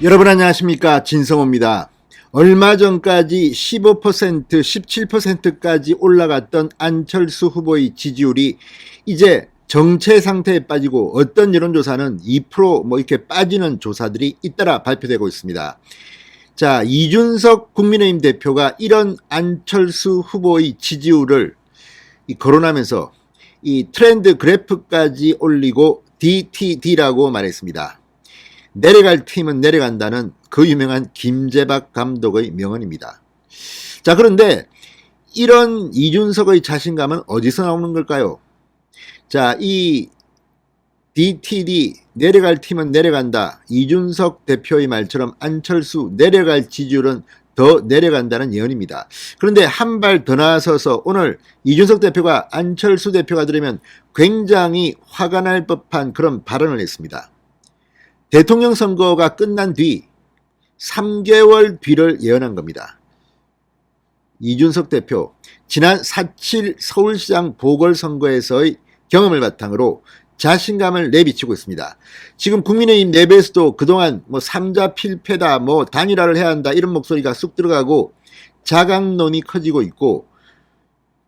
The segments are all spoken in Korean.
여러분 안녕하십니까 진성호입니다. 얼마 전까지 15% 17%까지 올라갔던 안철수 후보의 지지율이 이제 정체 상태에 빠지고 어떤 여론조사는 2%뭐 이렇게 빠지는 조사들이 잇따라 발표되고 있습니다. 자 이준석 국민의힘 대표가 이런 안철수 후보의 지지율을 이 거론하면서 이 트렌드 그래프까지 올리고 DTD라고 말했습니다. 내려갈 팀은 내려간다는 그 유명한 김재박 감독의 명언입니다. 자, 그런데 이런 이준석의 자신감은 어디서 나오는 걸까요? 자, 이 DTD 내려갈 팀은 내려간다. 이준석 대표의 말처럼 안철수 내려갈 지지율은 더 내려간다는 예언입니다. 그런데 한 발 더 나서서 오늘 이준석 대표가 안철수 대표가 들으면 굉장히 화가 날 법한 그런 발언을 했습니다. 대통령 선거가 끝난 뒤 3개월 뒤를 예언한 겁니다. 이준석 대표 지난 4.7 서울시장 보궐선거에서의 경험을 바탕으로 자신감을 내비치고 있습니다. 지금 국민의힘 내부에서도 그동안 뭐 삼자 필패다, 뭐 단일화를 해야 한다 이런 목소리가 쑥 들어가고 자강론이 커지고 있고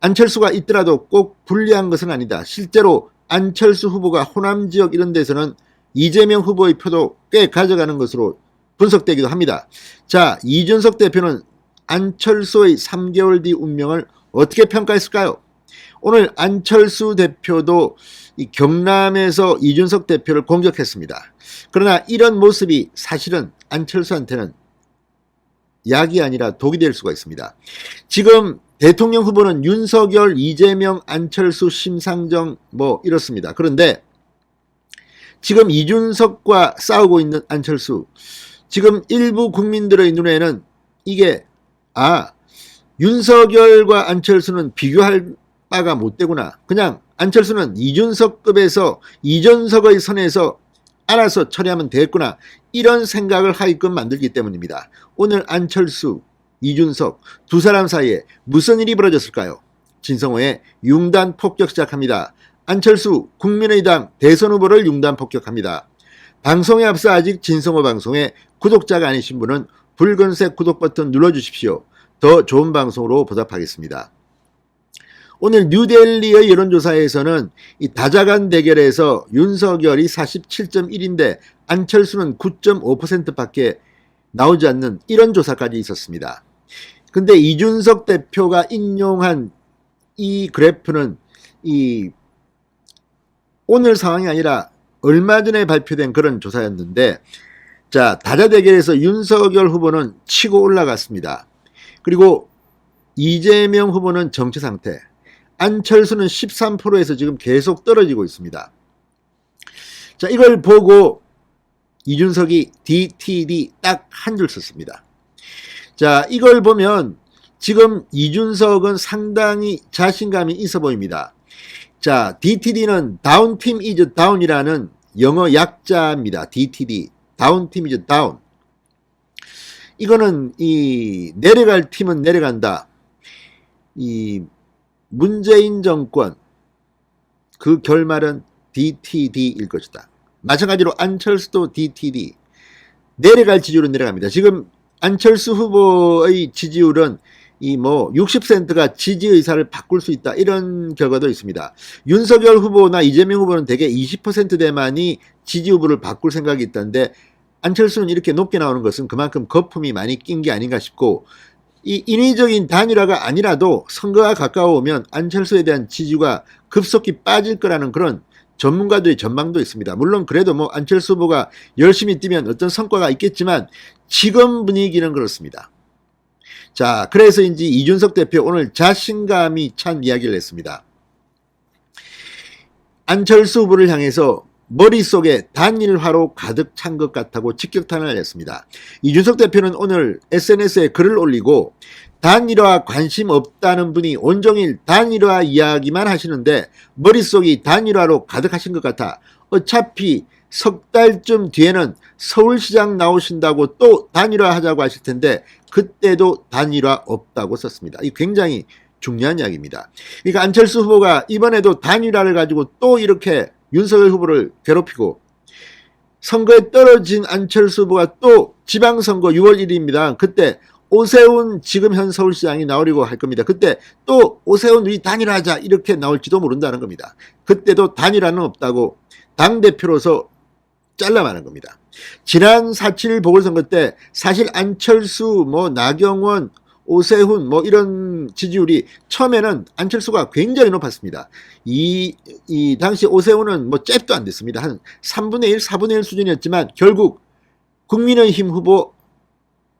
안철수가 있더라도 꼭 불리한 것은 아니다. 실제로 안철수 후보가 호남 지역 이런 데서는 이재명 후보의 표도 꽤 가져가는 것으로 분석되기도 합니다. 자, 이준석 대표는 안철수의 3개월 뒤 운명을 어떻게 평가했을까요? 오늘 안철수 대표도 이 경남에서 이준석 대표를 공격했습니다. 그러나 이런 모습이 사실은 안철수한테는 약이 아니라 독이 될 수가 있습니다. 지금 대통령 후보는 윤석열, 이재명, 안철수, 심상정 뭐 이렇습니다. 그런데 지금 이준석과 싸우고 있는 안철수 지금 일부 국민들의 눈에는 이게 아 윤석열과 안철수는 비교할 바가 못 되구나. 그냥 안철수는 이준석급에서 이준석의 선에서 알아서 처리하면 되겠구나. 이런 생각을 하게끔 만들기 때문입니다. 오늘 안철수, 이준석 두 사람 사이에 무슨 일이 벌어졌을까요? 진성호의 융단 폭격 시작합니다. 안철수 국민의당 대선 후보를 융단 폭격합니다. 방송에 앞서 아직 진성호 방송에 구독자가 아니신 분은 붉은색 구독 버튼 눌러주십시오. 더 좋은 방송으로 보답하겠습니다. 오늘 뉴델리의 여론조사에서는 이 다자간 대결에서 윤석열이 47.1인데 안철수는 9.5%밖에 나오지 않는 이런 조사까지 있었습니다. 근데 이준석 대표가 인용한 이 그래프는 이 오늘 상황이 아니라 얼마 전에 발표된 그런 조사였는데 자 다자 대결에서 윤석열 후보는 치고 올라갔습니다. 그리고 이재명 후보는 정체 상태, 안철수는 13%에서 지금 계속 떨어지고 있습니다. 자 이걸 보고 이준석이 DTD 딱 한 줄 썼습니다. 자 이걸 보면 지금 이준석은 상당히 자신감이 있어 보입니다. 자, DTD는 다운팀 이즈 다운이라는 영어 약자입니다. DTD. 다운팀 이즈 다운. 이거는 이 내려갈 팀은 내려간다. 이 문재인 정권 그 결말은 DTD일 것이다. 마찬가지로 안철수도 DTD. 내려갈 지지율은 내려갑니다. 지금 안철수 후보의 지지율은 이 뭐 60센트가 지지 의사를 바꿀 수 있다 이런 결과도 있습니다. 윤석열 후보나 이재명 후보는 대개 20%대만이 지지 후보를 바꿀 생각이 있다는데 안철수는 이렇게 높게 나오는 것은 그만큼 거품이 많이 낀 게 아닌가 싶고 이 인위적인 단일화가 아니라도 선거가 가까워오면 안철수에 대한 지지가 급속히 빠질 거라는 그런 전문가들의 전망도 있습니다. 물론 그래도 뭐 안철수 후보가 열심히 뛰면 어떤 성과가 있겠지만 지금 분위기는 그렇습니다. 자, 그래서인지 이준석 대표 오늘 자신감이 찬 이야기를 했습니다. 안철수 후보를 향해서 머릿속에 단일화로 가득 찬 것 같다고 직격탄을 했습니다. 이준석 대표는 오늘 SNS에 글을 올리고 단일화 관심 없다는 분이 온종일 단일화 이야기만 하시는데 머릿속이 단일화로 가득하신 것 같아 어차피 석 달쯤 뒤에는 서울시장 나오신다고 또 단일화 하자고 하실 텐데 그때도 단일화 없다고 썼습니다. 이 굉장히 중요한 이야기입니다. 그러니까 안철수 후보가 이번에도 단일화를 가지고 또 이렇게 윤석열 후보를 괴롭히고 선거에 떨어진 안철수 후보가 또 지방선거 6월 1일입니다. 그때 오세훈 지금 현 서울시장이 나오려고 할 겁니다. 그때 또 오세훈 우리 단일화하자 이렇게 나올지도 모른다는 겁니다. 그때도 단일화는 없다고 당대표로서 잘라마는 겁니다. 지난 4.7 보궐선거 때 사실 안철수, 뭐 나경원, 오세훈 뭐 이런 지지율이 처음에는 안철수가 굉장히 높았습니다. 이, 이 당시 오세훈은 뭐 잽도 안 됐습니다. 한 3분의 1, 4분의 1 수준이었지만 결국 국민의힘 후보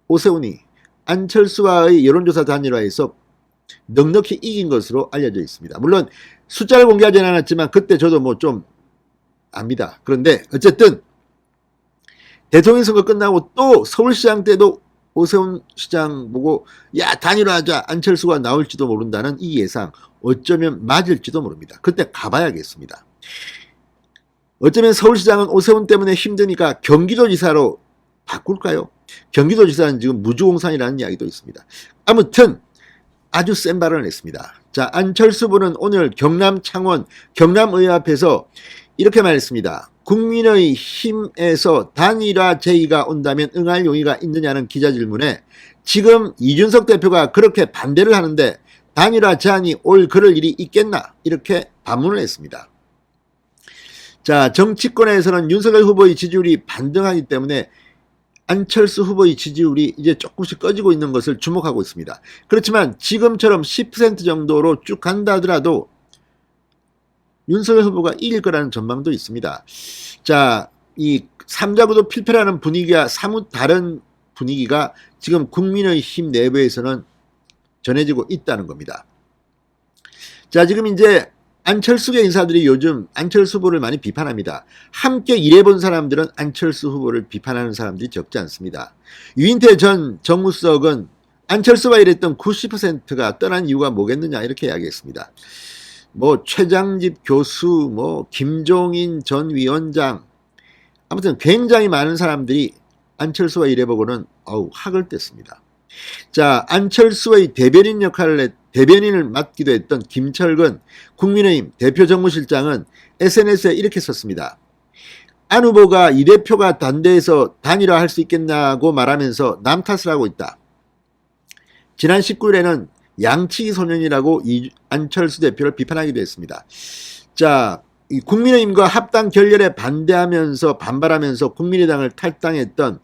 오세훈이 안철수와의 여론조사 단일화에서 넉넉히 이긴 것으로 알려져 있습니다. 물론 숫자를 공개하지는 않았지만 그때 저도 뭐 좀 압니다. 그런데 어쨌든 대통령 선거 끝나고 또 서울시장 때도 오세훈 시장 보고 야 단일화하자 안철수가 나올지도 모른다는 이 예상 어쩌면 맞을지도 모릅니다. 그때 가봐야겠습니다. 어쩌면 서울시장은 오세훈 때문에 힘드니까 경기도지사로 바꿀까요? 경기도지사는 지금 무주공산이라는 이야기도 있습니다. 아무튼 아주 센 발언을 했습니다. 자 안철수 후보는 오늘 경남 창원 경남의회 앞에서 이렇게 말했습니다. 국민의 힘에서 단일화 제의가 온다면 응할 용의가 있느냐는 기자 질문에 지금 이준석 대표가 그렇게 반대를 하는데 단일화 제안이 올 그럴 일이 있겠나 이렇게 반문을 했습니다. 자 정치권에서는 윤석열 후보의 지지율이 반등하기 때문에 안철수 후보의 지지율이 이제 조금씩 꺼지고 있는 것을 주목하고 있습니다. 그렇지만 지금처럼 10% 정도로 쭉 간다 하더라도 윤석열 후보가 이길 거라는 전망도 있습니다. 자, 이 삼자구도 필패라는 분위기와 사뭇 다른 분위기가 지금 국민의힘 내부에서는 전해지고 있다는 겁니다. 자, 지금 이제 안철수계 인사들이 요즘 안철수 후보를 많이 비판합니다. 함께 일해본 사람들은 안철수 후보를 비판하는 사람들이 적지 않습니다. 유인태 전 정무수석은 안철수와 일했던 90%가 떠난 이유가 뭐겠느냐 이렇게 이야기했습니다. 뭐 최장집 교수, 뭐 김종인 전 위원장, 아무튼 굉장히 많은 사람들이 안철수와 일해보고는 어우 학을 뗐습니다. 자 안철수의 대변인 역할을 했, 대변인을 맡기도 했던 김철근 국민의힘 대표 정무실장은 SNS에 이렇게 썼습니다. 안 후보가 이 대표가 단대에서 단일화할 수 있겠냐고 말하면서 남 탓을 하고 있다. 지난 19일에는 양치기 소년이라고 이 안철수 대표를 비판하기도 했습니다. 자, 이 국민의힘과 합당 결렬에 반대하면서 반발하면서 국민의당을 탈당했던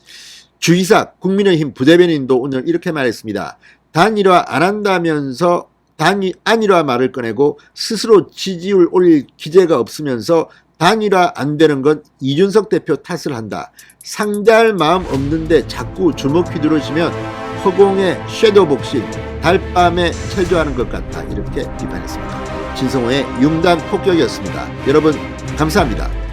주이삭 국민의힘 부대변인도 오늘 이렇게 말했습니다. 단일화 안 한다면서 단일 안일화 말을 꺼내고 스스로 지지율 올릴 기재가 없으면서 단일화 안 되는 건 이준석 대표 탓을 한다. 상대할 마음 없는데 자꾸 주먹 휘두르시면 허공의 섀도우 복실, 달밤에 체조하는 것 같다. 이렇게 비판했습니다. 진성호의 융단 폭격이었습니다. 여러분 감사합니다.